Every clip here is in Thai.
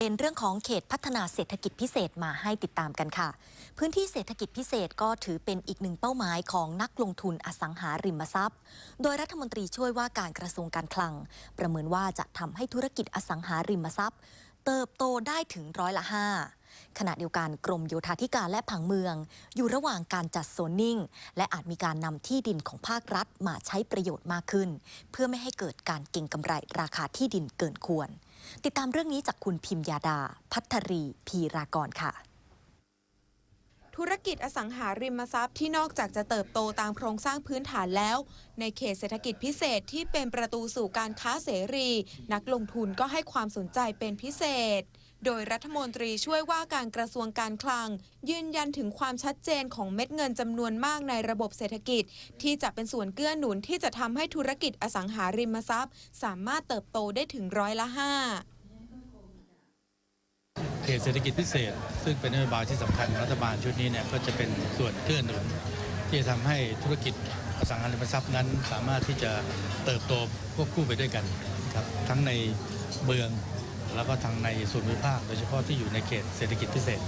เป็นเรื่องของเขตพัฒนาเศรษฐกิจพิเศษมาให้ติดตามกันค่ะ พื้นที่เศรษฐกิจพิเศษก็ถือเป็นอีกหนึ่งเป้าหมายของนักลงทุนอสังหาริมทรัพย์ โดยรัฐมนตรีช่วยว่าการกระทรวงการคลัง ประเมินว่าจะทำให้ธุรกิจอสังหาริมทรัพย์ เติบโตได้ถึงร้อยละห้าขณะเดียวกันกรมโยธาธิการและผังเมือง อยู่ระหว่างการจัดโซนนิ่ง และอาจมีการนำที่ดินของภาครัฐมาใช้ประโยชน์มากขึ้น เพื่อไม่ให้เกิดการเก็งกำไรราคาที่ดินเกินควร ติดตามเรื่องนี้จากคุณพิมยาดา พัทรี พีรากรค่ะธุรกิจอสังหาริมทรัพย์ที่นอกจากจะเติบโตตามโครงสร้างพื้นฐานแล้ว ในเขตเศรษฐกิจพิเศษที่เป็นประตูสู่การค้าเสรี นักลงทุนก็ให้ความสนใจเป็นพิเศษ โดยรัฐมนตรีช่วยว่าการกระทรวงการคลัง ยืนยันถึงความชัดเจนของเม็ดเงินจำนวนมากในระบบเศรษฐกิจ ที่จะเป็นส่วนเกื้อหนุนที่จะทำให้ธุรกิจอสังหาริมทรัพย์ สามารถเติบโตได้ถึงร้อยละห้าเขตเศรษฐกิจพิเศษ ซึ่งเป็นนโยบายที่สำคัญรัฐบาลชุดนี้เนี่ยก็จะเป็นส่วนเกื้อหนุน ที่จะทำให้ธุรกิจอสังหาริมทรัพย์นั้น สามารถที่จะเติบโตควบคู่ไปด้วยกันครับทั้งในเมือง แล้วก็ทั้งในส่วนภูมิภาคโดยเฉพาะที่อยู่ในเขตเศรษฐกิจพิเศษ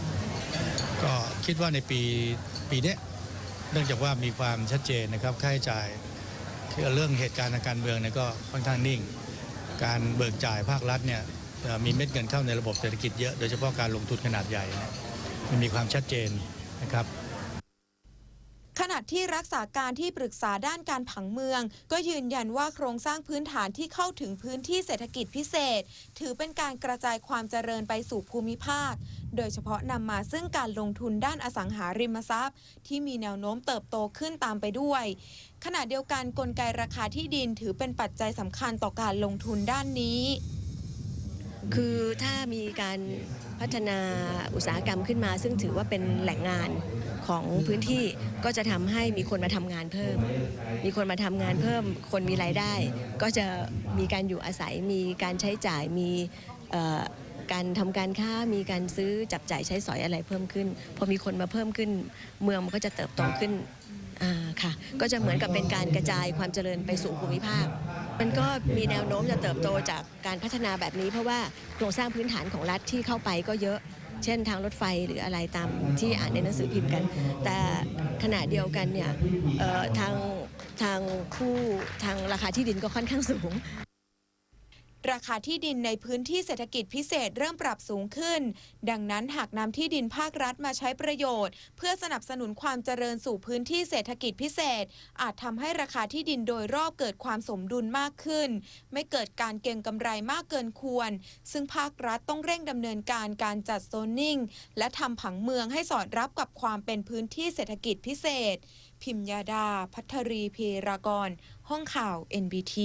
ก็คิดว่าในปีปีนี้เนื่องจากว่ามีความชัดเจนนะครับค่าใช้จ่ายเรื่องเหตุการณ์ทางการเมืองเนี่ยก็ค่อนข้างนิ่ง การเบิกจ่ายภาครัฐเนี่ยมีเม็ดเงินเข้าในระบบเศรษฐกิจเยอะโดยเฉพาะการลงทุนขนาดใหญ่เนี่ยมันมีความชัดเจนนะครับ ขณะที่รักษาการที่ปรึกษาด้านการผังเมือง ก็ยืนยันว่าโครงสร้างพื้นฐานที่เข้าถึงพื้นที่เศรษฐกิจพิเศษ ถือเป็นการกระจายความเจริญไปสู่ภูมิภาค โดยเฉพาะนำมาซึ่งการลงทุนด้านอสังหาริมทรัพย์ ที่มีแนวโน้มเติบโตขึ้นตามไปด้วย ขณะเดียวกันกลไกราคาที่ดินถือเป็นปัจจัยสำคัญต่อการลงทุนด้านนี้ คือถ้ามีการพัฒนาอุตสาหกรรมขึ้นมา ซึ่งถือว่าเป็นแหล่งงานของพื้นที่ก็จะทำให้มีคนมาทำงานเพิ่ม มีคนมาทำงานเพิ่ม คนมีรายได้ ก็จะมีการอยู่อาศัย มีการใช้จ่าย มีการทำการค้า มีการซื้อจับจ่ายใช้สอยอะไรเพิ่มขึ้น พอมีคนมาเพิ่มขึ้น เมืองมันก็จะเติบโตขึ้นค่ะ ก็จะเหมือนกับเป็นการกระจายความเจริญไปสู่ภูมิภาค มันก็มีแนวโน้มจะเติบโตจากการพัฒนาแบบนี้ เพราะว่าโครงสร้างพื้นฐานของรัฐที่เข้าไปก็เยอะ เช่นทางรถไฟหรืออะไรตามที่อ่านในหนังสือพิมพ์กัน แต่ขณะเดียวกันเนี่ยทางทางคู่ทางราคาที่ดินก็ค่อนข้างสูง ราคาที่ดินในพื้นที่เศรษฐกิจพิเศษเริ่มปรับสูงขึ้น ดังนั้นหากนำที่ดินภาครัฐมาใช้ประโยชน์ เพื่อสนับสนุนความเจริญสู่พื้นที่เศรษฐกิจพิเศษ อาจทำให้ราคาที่ดินโดยรอบเกิดความสมดุลมากขึ้น ไม่เกิดการเก็งกำไรมากเกินควร ซึ่งภาครัฐต้องเร่งดำเนินการการจัดโซนนิ่ง และทำผังเมืองให้สอดรับกับความเป็นพื้นที่เศรษฐกิจพิเศษ พิมยาดา พัทรีเพรากร ห้องข่าว NBT